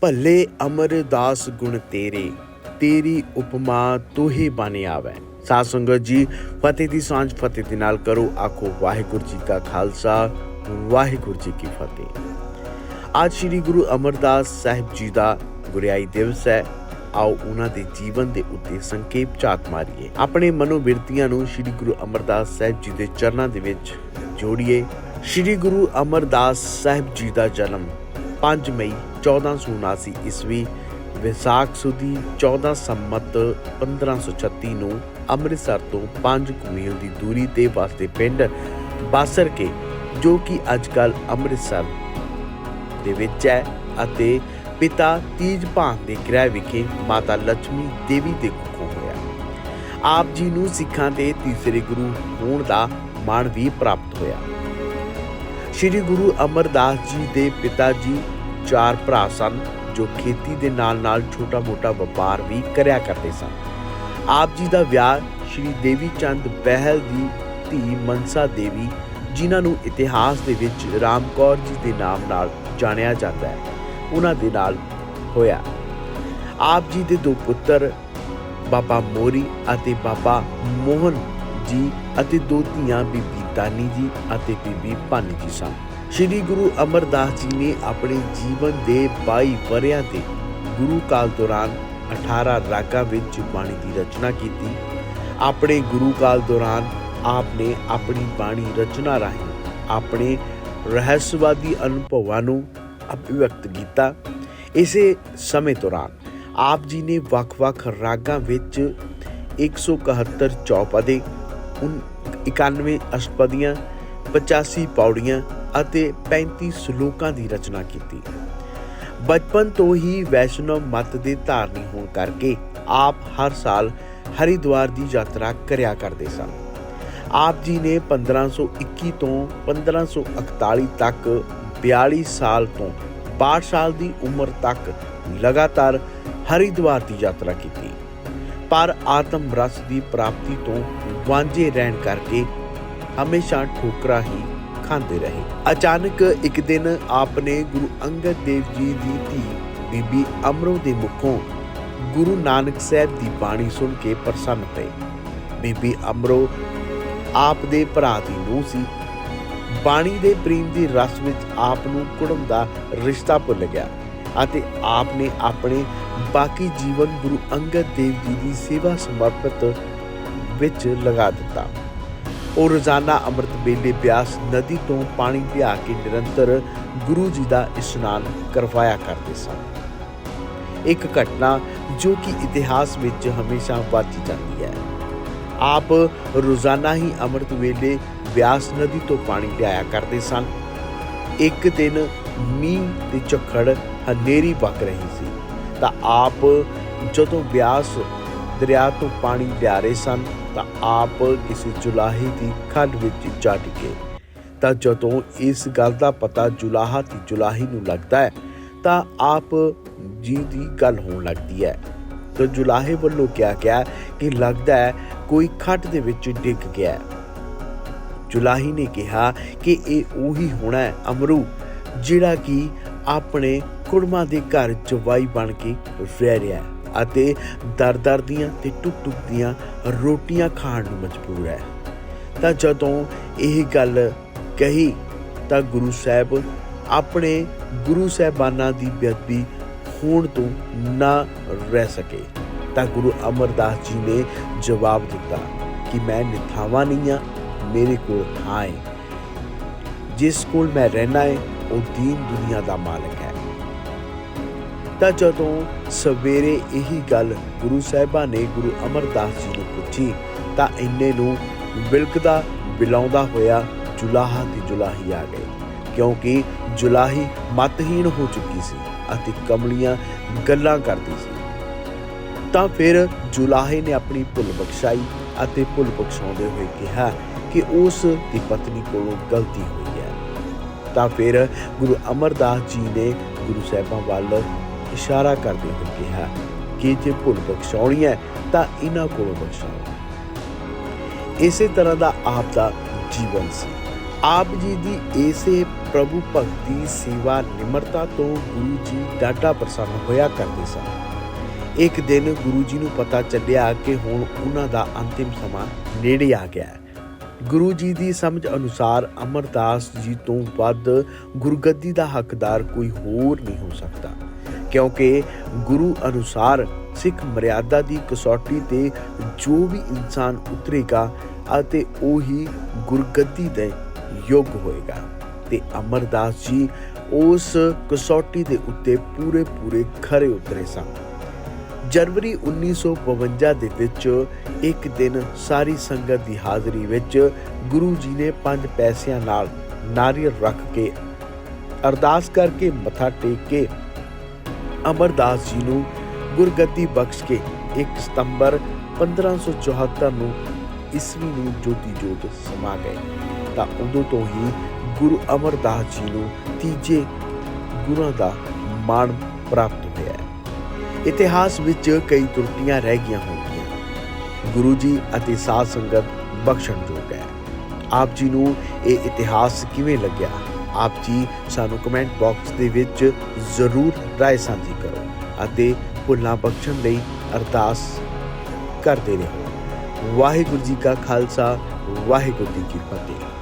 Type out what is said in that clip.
ਭੱਲੇ ਅਮਰਦਾਸ ਗੁਣ ਤੇਰੇ, ਤੇਰੀ ਉਪਮਾ ਤੋਹੇ ਬਨ ਆਵੈ। ਸਾਧ ਸੰਗਤ ਜੀ, ਫਤਿਹ ਦੀ ਸਾਂਝ ਫਤਿਹ ਦੇ ਨਾਲ ਕਰੋ, ਆਖੋ ਵਾਹਿਗੁਰੂ ਜੀ ਕਾ ਖਾਲਸਾ, ਵਾਹਿਗੁਰੂ ਜੀ ਕੀ ਫਤਿਹ। ਅੱਜ ਸ੍ਰੀ ਗੁਰੂ ਅਮਰਦਾਸ ਸਾਹਿਬ ਜੀ ਦਾ ਗੁਰਿਆਈ ਦਿਵਸ ਹੈ। ਆਓ ਉਹਨਾਂ ਦੇ ਜੀਵਨ ਦੇ ਉੱਤੇ ਸੰਖੇਪ ਝਾਤ ਮਾਰੀਏ। ਆਪਣੇ ਮਨੋਬਿਰਤੀਆਂ ਨੂੰ ਸ੍ਰੀ ਗੁਰੂ ਅਮਰਦਾਸ ਸਾਹਿਬ ਜੀ ਦੇ ਚਰਨਾਂ ਦੇ ਵਿੱਚ ਜੋੜੀਏ। ਸ੍ਰੀ ਗੁਰੂ ਅਮਰਦਾਸ ਸਾਹਿਬ ਜੀ ਦਾ ਜਨਮ 5 ਮਈ 1479 ਈਸਵੀ ਵਿਸਾਖ ਸੁਦੀ 14 ਸੰਮਤ 1536 ਨੂੰ ਅੰਮ੍ਰਿਤਸਰ ਤੋਂ 5 ਕੁਮੀਆਂ ਦੀ ਦੂਰੀ ਤੇ ਵਸਦੇ ਪਿੰਡ ਬਾਸਰ ਕੇ, ਜੋ ਕਿ ਅੱਜਕੱਲ ਅੰਮ੍ਰਿਤਸਰ ਦੇ ਵਿੱਚ ਹੈ ਅਤੇ ਪਿਤਾ ਤੀਜ ਭਾਨ ਦੇ ਗ੍ਰਹਿ ਵਿਖੇ ਮਾਤਾ ਲక్ష్ਮੀ ਦੇਵੀ ਦੇ ਕੁੱਖੋਂ ਹੋਇਆ ਆਪ ਜੀ ਨੂੰ ਸਿੱਖਾਂ ਦੇ ਤੀਸਰੇ ਗੁਰੂ ਹੋਣ ਦਾ ਮਾਣ ਵੀ ਪ੍ਰਾਪਤ ਹੋਇਆ। ਸ਼੍ਰੀ ਗੁਰੂ ਅਮਰਦਾਸ ਜੀ ਦੇ ਪਿਤਾ ਜੀ ਚਾਰ ਭਰਾ ਸਨ, ਜੋ ਖੇਤੀ ਦੇ ਨਾਲ-ਨਾਲ ਛੋਟਾ-ਮੋਟਾ ਵਪਾਰ ਵੀ ਕਰਿਆ ਕਰਦੇ ਸਨ। ਆਪ ਜੀ ਦਾ ਵਿਆਹ ਸ਼੍ਰੀ ਦੇਵੀ ਚੰਦ ਬਹਿਲ ਦੀ ਧੀ ਮਨਸਾ ਦੇਵੀ, ਜਿਨ੍ਹਾਂ ਨੂੰ ਇਤਿਹਾਸ ਦੇ ਵਿੱਚ ਰਾਮਕੌਰ ਜੀ ਦੇ ਨਾਮ ਨਾਲ ਜਾਣਿਆ ਜਾਂਦਾ ਹੈ, ਉਹਨਾਂ ਦੇ ਨਾਲ ਹੋਇਆ। ਆਪ ਜੀ ਦੇ ਦੋ ਪੁੱਤਰ, ਬਾਬਾ ਮੋਰੀ ਅਤੇ ਬਾਬਾ ਮੋਹਨ ਜੀ ਅਤੇ ਦੋ ਧੀਆਂ ਬੀਬੀ ਦਾਨੀ ਜੀ ਅਤੇ ਬੀਬੀ ਭਾਨੀ ਜੀ ਸਨ। ਸ਼੍ਰੀ ਗੁਰੂ ਅਮਰਦਾਸ ਜੀ ਨੇ ਆਪਣੇ ਜੀਵਨ ਦੇ 22 ਵਰਿਆਂ ਤੇ ਗੁਰੂ ਕਾਲ ਦੌਰਾਨ 18 ਰਾਗਾਂ ਵਿੱਚ ਬਾਣੀ ਦੀ ਰਚਨਾ ਕੀਤੀ। ਆਪਣੇ ਗੁਰੂ ਕਾਲ ਦੌਰਾਨ ਆਪ ਨੇ ਆਪਣੀ ਬਾਣੀ ਰਚਨਾ ਰਾਹੀਂ ਆਪਣੇ ਰਹੱਸਵਾਦੀ ਅਨੁਭਵਾਂ ਨੂੰ ਅਭਿਵਿਅਕਤ ਕੀਤਾ। ਇਸੇ ਸਮੇਂ ਦੌਰਾਨ ਆਪ ਜੀ ਨੇ ਵੱਖ-ਵੱਖ ਰਾਗਾਂ ਵਿੱਚ 171 ਚੌਪਦੇ 91 ਅਸ਼ਟਪਦੀਆਂ 85 ਪੌੜੀਆਂ ਅਤੇ 35 ਸ਼ਲੋਕਾਂ ਦੀ ਰਚਨਾ ਕੀਤੀ। ਬਚਪਨ ਤੋਂ ਹੀ ਵੈਸ਼ਨਵ ਮਤ ਦੇ ਧਾਰਨੀ ਹੋਣ ਕਰਕੇ ਆਪ ਹਰ ਸਾਲ ਹਰਿਦੁਆਰ ਦੀ ਯਾਤਰਾ ਕਰਿਆ ਕਰਦੇ ਸਨ। ਆਪ ਜੀ ਨੇ 1521 ਤੋਂ 1541 ਤੱਕ 42 ਸਾਲ ਤੋਂ 62 ਸਾਲ ਦੀ ਉਮਰ ਤੱਕ ਲਗਾਤਾਰ ਹਰਿਦੁਆਰ ਦੀ ਯਾਤਰਾ ਕੀਤੀ। ਪਰ ਆਤਮ ਰਸ ਦੀ ਪ੍ਰਾਪਤੀ ਤੋਂ ਵਾਂਝੇ ਰਹਿਣ ਕਰਕੇ ਹਮੇਸ਼ਾ ਠੋਕਰਾਂ ਹੀ ਖਾਂਦੇ ਰਹੇ। ਅਚਾਨਕ ਇੱਕ ਦਿਨ ਆਪਨੇ ਗੁਰੂ ਅੰਗਦ ਦੇਵ ਜੀ ਦੀ ਧੀ ਬੀਬੀ ਅਮਰੋ ਦੇ ਮੁਖੋਂ ਗੁਰੂ ਨਾਨਕ ਸਾਹਿਬ ਦੀ ਬਾਣੀ ਸੁਣ ਕੇ ਪ੍ਰਸੰਨ ਹੋਏ ਬੀਬੀ ਅਮਰੋ ਆਪ ਦੇ ਭਰਾ ਦੀ ਨੂੰਹ ਸੀ। ਬਾਣੀ ਦੇ ਪ੍ਰੇਮ ਦੀ ਰਸ ਵਿੱਚ ਆਪ ਨੂੰ ਕੁੜਮ ਦਾ ਰਿਸ਼ਤਾ ਭੁੱਲ ਗਿਆ ਅਤੇ ਆਪ ਨੇ ਆਪਣੇ ਬਾਕੀ ਜੀਵਨ ਗੁਰੂ ਅੰਗਦ ਦੇਵ ਜੀ ਦੀ ਸੇਵਾ ਸਮਰਪਿਤ ਵਿੱਚ ਲਗਾ ਦਿੱਤਾ। ਉਹ ਰੋਜ਼ਾਨਾ ਅੰਮ੍ਰਿਤ ਵੇਲੇ ਬਿਆਸ ਨਦੀ ਤੋਂ ਪਾਣੀ ਲਿਆ ਕੇ ਨਿਰੰਤਰ ਗੁਰੂ ਜੀ ਦਾ ਇਸ਼ਨਾਨ ਕਰਵਾਇਆ ਕਰਦੇ ਸਨ। ਇੱਕ ਘਟਨਾ ਜੋ ਕਿ ਇਤਿਹਾਸ ਵਿੱਚ ਹਮੇਸ਼ਾ ਵਾਚੀ ਜਾਂਦੀ ਹੈ। ਆਪ ਰੋਜ਼ਾਨਾ ਹੀ ਅੰਮ੍ਰਿਤ ਵੇਲੇ ਬਿਆਸ ਨਦੀ ਤੋਂ ਪਾਣੀ ਲਿਆਇਆ ਕਰਦੇ ਸਨ। ਇੱਕ ਦਿਨ ਮੀਂਹ ਤੇ ਝੱਖੜ ਹਨੇਰੀ ਵਗ ਰਹੀ ਸੀ। ਤਾਂ ਆਪ ਜਦੋਂ ਬਿਆਸ ਦਰਿਆ ਤੋਂ ਪਾਣੀ ਲਿਆ ਰਹੇ ਸਨ, ਤਾਂ ਆਪ ਕਿਸੇ ਜੁਲਾਹੀ ਦੀ ਖੱਡ ਵਿੱਚ ਜਾ ਟਿਕੇ ਤਾਂ ਜਦੋਂ ਇਸ ਗੱਲ ਦਾ ਪਤਾ ਜੁਲਾਹਾ ਦੀ ਜੁਲਾਹੀ ਨੂੰ ਲੱਗਦਾ ਹੈ, ਤਾਂ ਆਪ ਜੀ ਦੀ ਗੱਲ ਹੋਣ ਲੱਗਦੀ ਹੈ। ਤਾਂ ਜੁਲਾਹੇ ਵੱਲੋਂ ਕਿਹਾ ਗਿਆ ਕਿ ਲੱਗਦਾ ਹੈ ਕੋਈ ਖੱਡ ਦੇ ਵਿੱਚ ਡਿੱਗ ਗਿਆ ਹੈ। ਜੁਲਾਹੀ ਨੇ ਕਿਹਾ ਕਿ ਇਹ ਉਹੀ ਹੋਣਾ ਹੈ ਅਮਰੂ, ਜਿਹੜਾ ਕਿ ਆਪਣੇ ਕੁੜਮਾ ਦੇ ਘਰ ਜਵਾਈ ਬਣ ਕੇ ਰਹਿ ਰਿਹਾ ਹੈ ਅਤੇ ਦਰ-ਦਰ ਦੀਆਂ ਤੇ ਟੁੱਟ-ਟੁੱਟ ਦੀਆਂ ਰੋਟੀਆਂ ਖਾਣ ਨੂੰ ਮਜਬੂਰ ਹੈ। ਤਾਂ ਜਦੋਂ ਇਹ ਗੱਲ ਕਹੀ, ਤਾਂ ਗੁਰੂ ਸਾਹਿਬ ਆਪਣੇ ਗੁਰੂ ਸਾਹਿਬਾਨਾਂ ਦੀ ਬੇਅਦਬੀ ਹੋਣ ਤੋਂ ਨਾ ਰਹਿ ਸਕੇ। ਤਾਂ ਗੁਰੂ ਅਮਰਦਾਸ ਜੀ ਨੇ ਜਵਾਬ ਦਿੱਤਾ ਕਿ ਮੈਂ ਨਿਥਾਵਾ ਨਹੀਂ ਆ ਮੇਰੇ ਕੋਲ ਥਾਂ ਹੈ। ਜਿਸ ਕੋਲ ਮੈਂ ਰਹਿਣਾ ਹੈ, ਉਹ ਦੀਨ ਦੁਨੀਆ ਦਾ ਮਾਲਕ ਹੈ। ਤਾਂ ਜਦੋਂ ਸਵੇਰੇ ਇਹੀ ਗੱਲ ਗੁਰੂ ਸਾਹਿਬਾਂ ਨੇ ਗੁਰੂ ਅਮਰਦਾਸ ਜੀ ਨੂੰ ਪੁੱਛੀ, ਤਾਂ ਇੰਨੇ ਨੂੰ ਬਿਲਕਦਾ ਬਿਲਾਉਂਦਾ ਹੋਇਆ ਜੁਲਾਹਾ ਦੀ ਜੁਲਾਹੀ ਆ ਗਈ, ਕਿਉਂਕਿ ਜੁਲਾਹੀ ਮਤਹੀਣ ਹੋ ਚੁੱਕੀ ਸੀ ਅਤੇ ਕਮਲੀਆਂ ਗੱਲਾਂ ਕਰਦੀ ਸੀ। ਤਾਂ ਫਿਰ ਜੁਲਾਹੇ ਨੇ ਆਪਣੀ ਭੁੱਲ ਬਖਸ਼ਾਈ ਅਤੇ ਭੁੱਲ ਬਖਸ਼ਾਉਂਦੇ ਹੋਏ ਕਿਹਾ ਕਿ ਉਸ ਦੀ ਪਤਨੀ ਕੋਲੋਂ ਗਲਤੀ ਹੋਈ ਹੈ। ਤਾਂ ਫਿਰ ਗੁਰੂ ਅਮਰਦਾਸ ਜੀ ਨੇ ਗੁਰੂ ਸਾਹਿਬਾਂ ਵੱਲ ਇਸ਼ਾਰਾ ਕਰਦੇ ਹੋਏ ਕਿਹਾ ਕਿ ਜੇ ਭੁੱਲ ਬਖਸ਼ਾਉਣੀ ਹੈ ਤਾਂ ਇਹਨਾਂ ਕੋਲੋਂ ਬਖਸ਼ਾਓ। ਇਸੇ ਤਰ੍ਹਾਂ ਦਾ ਆਪ ਦਾ ਜੀਵਨ ਸੀ। ਆਪ ਜੀ ਦੀ ਇਸੇ ਪ੍ਰਭੂ ਭਗਤੀ, ਸੇਵਾ, ਨਿਮਰਤਾ ਤੋਂ ਗੁਰੂ ਜੀ ਡਾਢਾ ਪ੍ਰਸੰਨ ਹੋਇਆ ਕਰਦੇ ਸਨ। ਇੱਕ ਦਿਨ ਗੁਰੂ ਜੀ ਨੂੰ ਪਤਾ ਚੱਲਿਆ ਕਿ ਹੁਣ ਉਹਨਾਂ ਦਾ ਅੰਤਿਮ ਸਮਾਂ ਨੇੜੇ ਆ ਗਿਆ ਹੈ। ਗੁਰੂ ਜੀ ਦੀ ਸਮਝ ਅਨੁਸਾਰ ਅਮਰਦਾਸ ਜੀ ਤੋਂ ਵੱਧ ਗੁਰਗੱਦੀ ਦਾ ਹੱਕਦਾਰ ਕੋਈ ਹੋਰ ਨਹੀਂ ਹੋ ਸਕਦਾ। ਕਿਉਂਕਿ ਗੁਰੂ ਅਨੁਸਾਰ ਸਿੱਖ ਮਰਿਆਦਾ ਦੀ ਕਸੌਟੀ ਤੇ ਜੋ ਵੀ ਇਨਸਾਨ ਉਤਰੇਗਾ ਅਤੇ ਉਹੀ ਗੁਰਗੱਦੀ ਦੇ ਯੋਗ ਹੋਏਗਾ। ਤੇ ਅਮਰਦਾਸ ਜੀ ਉਸ ਕਸੌਟੀ ਦੇ ਉੱਤੇ ਪੂਰੇ ਪੂਰੇ ਖਰੇ ਉਤਰੇ ਸਨ। ਜਨਵਰੀ 1952 ਦੇ ਵਿੱਚ ਇੱਕ ਦਿਨ ਸਾਰੀ ਸੰਗਤ ਦੀ ਹਾਜ਼ਰੀ ਵਿੱਚ ਗੁਰੂ ਜੀ ਨੇ ਪੰਜ ਪੈਸਿਆਂ ਨਾਲ ਨਾਰੀਅਲ ਰੱਖ ਕੇ ਅਰਦਾਸ ਕਰਕੇ ਮੱਥਾ ਟੇਕ ਕੇ ਅਮਰਦਾਸ ਜੀ ਨੂੰ ਗੁਰਗੱਦੀ ਬਖਸ਼ ਕੇ 1 ਸਤੰਬਰ 1574 ਨੂੰ ਈਸਵੀ ਨੂੰ ਜੋਤੀ ਜੋਤ ਸਮਾ ਗਏ। ਤਾਂ ਉਦੋਂ ਤੋਂ ਹੀ ਗੁਰੂ ਅਮਰਦਾਸ ਜੀ ਨੂੰ ਤੀਜੇ ਗੁਰਾਂ ਦਾ ਮਾਣ ਪ੍ਰਾਪਤ ਹੋਇਆ ਇਤਿਹਾਸ ਵਿੱਚ ਕਈ ਤਰੁੱਟੀਆਂ ਰਹਿ ਗਈਆਂ ਹੋਣਗੀਆਂ। ਗੁਰੂ ਜੀ ਅਤੇ ਸਾਧ ਸੰਗਤ ਬਖਸ਼ਣਯੋਗ ਹੈ। ਆਪ ਜੀ ਨੂੰ ਇਹ ਇਤਿਹਾਸ ਕਿਵੇਂ ਲੱਗਿਆ? ਆਪ ਜੀ ਸਾਨੂੰ ਕਮੈਂਟ ਬਾਕਸ ਦੇ ਵਿੱਚ ਜ਼ਰੂਰ ਰਾਏ ਸਾਂਝੀ ਕਰੋ ਅਤੇ ਭੁੱਲਾਂ ਬਖਸ਼ਣ ਲਈ ਅਰਦਾਸ ਕਰਦੇ ਰਹੋ। ਵਾਹਿਗੁਰੂ ਜੀ ਕਾ ਖਾਲਸਾ, ਵਾਹਿਗੁਰੂ ਜੀ ਕੀ ਫਤਿਹ।